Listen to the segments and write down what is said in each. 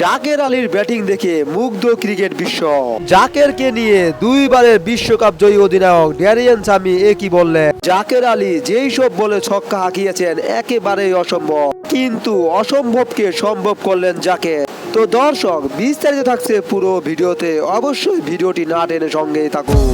জাকের আলীর ব্যাটিং দেখে মুগ্ধ ক্রিকেট বিশ্ব। জাকেরকে নিয়ে দুইবারের বিশ্বকাপ জয়ী অধিনায়ক ড্যারিয়ান সামি এ কি বললেন? জাকের আলী যেই সব বলে ছক্কা হাঁকিয়েছেন, একেবারেই অসম্ভব। কিন্তু অসম্ভবকে সম্ভব করলেন জাকে তো দর্শক, বিস্তারিত থাকছে পুরো ভিডিওতে। অবশ্যই ভিডিওটি না টেনে সঙ্গেই থাকুন।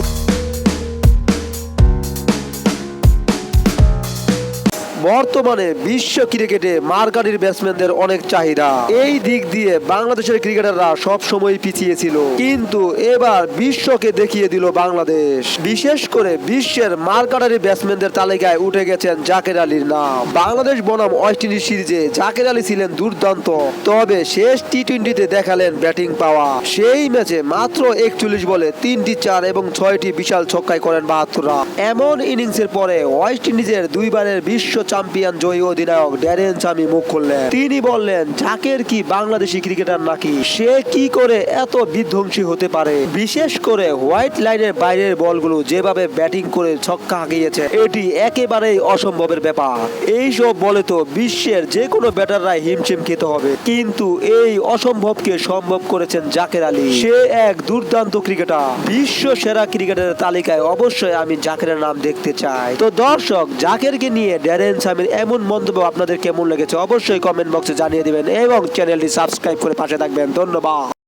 বর্তমানে বিশ্ব ক্রিকেটে মার্কারির ব্যাটসম্যানদের অনেক চাহিদা। এই দিক দিয়ে বাংলাদেশের ক্রিকেটাররা সব সময় পিছিয়ে ছিল। কিন্তু এবার বিশ্বকে দেখিয়ে দিল বাংলাদেশ। বিশেষ করে বিশ্বের মার্কাটারি ব্যাটসম্যানদের তালিকায় উঠে গেছেন জাকের আলীর নাম। বাংলাদেশ বনাম ওয়েস্ট ইন্ডিজ সিরিজে জাকের আলী ছিলেন দুর্দান্ত। তবে শেষ টি টোয়েন্টিতে দেখালেন ব্যাটিং পাওয়া সেই ম্যাচে মাত্র একচল্লিশ বলে তিনটি চার এবং ছয়টি বিশাল ছক্কায় করেন বাহাত্তর রান এমন ইনিংসের পরে ওয়েস্ট ইন্ডিজের দুইবারের বিশ্ব চ্যাম্পিয়ন জয়ী অধিনায়ক ড্যারেন সামি মুখ খুললেন। তিনি বললেন, জাকের কি বাংলাদেশি ক্রিকেটার নাকি? সে কি করে এত বিধ্বংসী হতে পারে? বিশেষ করে হোয়াইট লাইনের বাইরের বলগুলো যেভাবে ব্যাটিং করে ছক্কা হাঁকিয়েছে, এটি একেবারেই অসম্ভবের ব্যাপার। এই সব বলে তো বিশ্বের যে কোনো ব্যাটাররাই হিমশিম খেতে হবে। কিন্তু এই অসম্ভবকে সম্ভব করেছেন জাকের আলী। সে এক দুর্দান্ত ক্রিকেটার। বিশ্ব সেরা ক্রিকেটারের তালিকায় অবশ্যই আমি জাকেরের নাম দেখতে চাই। তো দর্শক, জাকেরকে নিয়ে ড্যারেন সামির এমন মন্তব্য আপনাদের কেমন লেগেছে অবশ্যই কমেন্ট বক্সে জানিয়ে দিবেন এবং চ্যানেলটি সাবস্ক্রাইব করে পাশে থাকবেন। ধন্যবাদ।